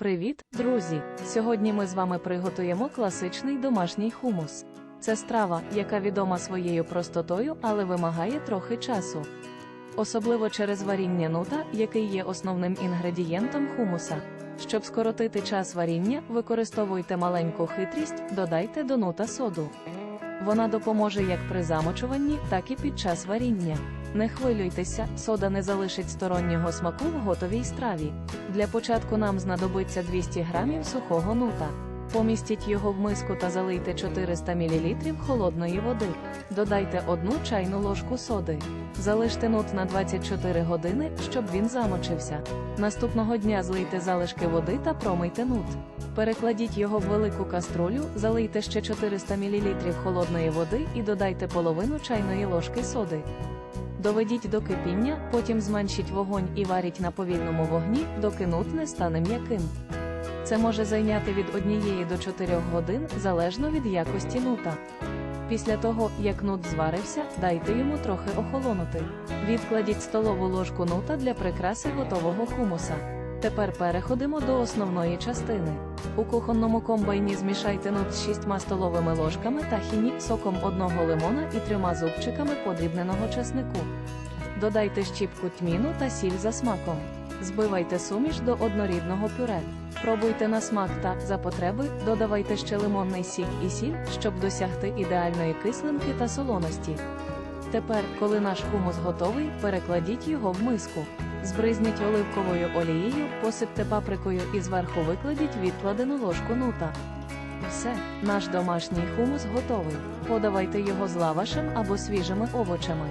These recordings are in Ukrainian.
Привіт, друзі! Сьогодні ми з вами приготуємо класичний домашній хумус. Це страва, яка відома своєю простотою, але вимагає трохи часу. Особливо через варіння нута, який є основним інгредієнтом хумуса. Щоб скоротити час варіння, використовуйте маленьку хитрість, додайте до нута соду. Вона допоможе як при замочуванні, так і під час варіння. Не хвилюйтеся, сода не залишить стороннього смаку в готовій страві. Для початку нам знадобиться 200 грамів сухого нута. Помістіть його в миску та залийте 400 мл холодної води. Додайте одну чайну ложку соди. Залиште нут на 24 години, щоб він замочився. Наступного дня злийте залишки води та промийте нут. Перекладіть його в велику каструлю, залийте ще 400 мл холодної води і додайте половину чайної ложки соди. Доведіть до кипіння, потім зменшіть вогонь і варіть на повільному вогні, доки нут не стане м'яким. Це може зайняти від 1 до 4 годин залежно від якості нута. Після того, як нут зварився, дайте йому трохи охолонути. Відкладіть столову ложку нута для прикраси готового хумуса. Тепер переходимо до основної частини. У кухонному комбайні змішайте нут з 6 столовими ложками тахіні, соком одного лимона і трьома зубчиками подрібненого чеснику. Додайте щіпку тміну та сіль за смаком. Збивайте суміш до однорідного пюре. Пробуйте на смак та, за потреби, додавайте ще лимонний сік і сіль, щоб досягти ідеальної кислинки та солоності. Тепер, коли наш хумус готовий, перекладіть його в миску. Збризніть оливковою олією, посипте паприкою і зверху викладіть відкладену ложку нута. Все, наш домашній хумус готовий. Подавайте його з лавашем або свіжими овочами.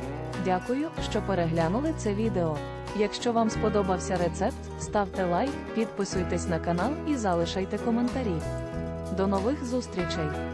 Дякую, що переглянули це відео. Якщо вам сподобався рецепт, ставте лайк, підписуйтесь на канал і залишайте коментарі. До нових зустрічей!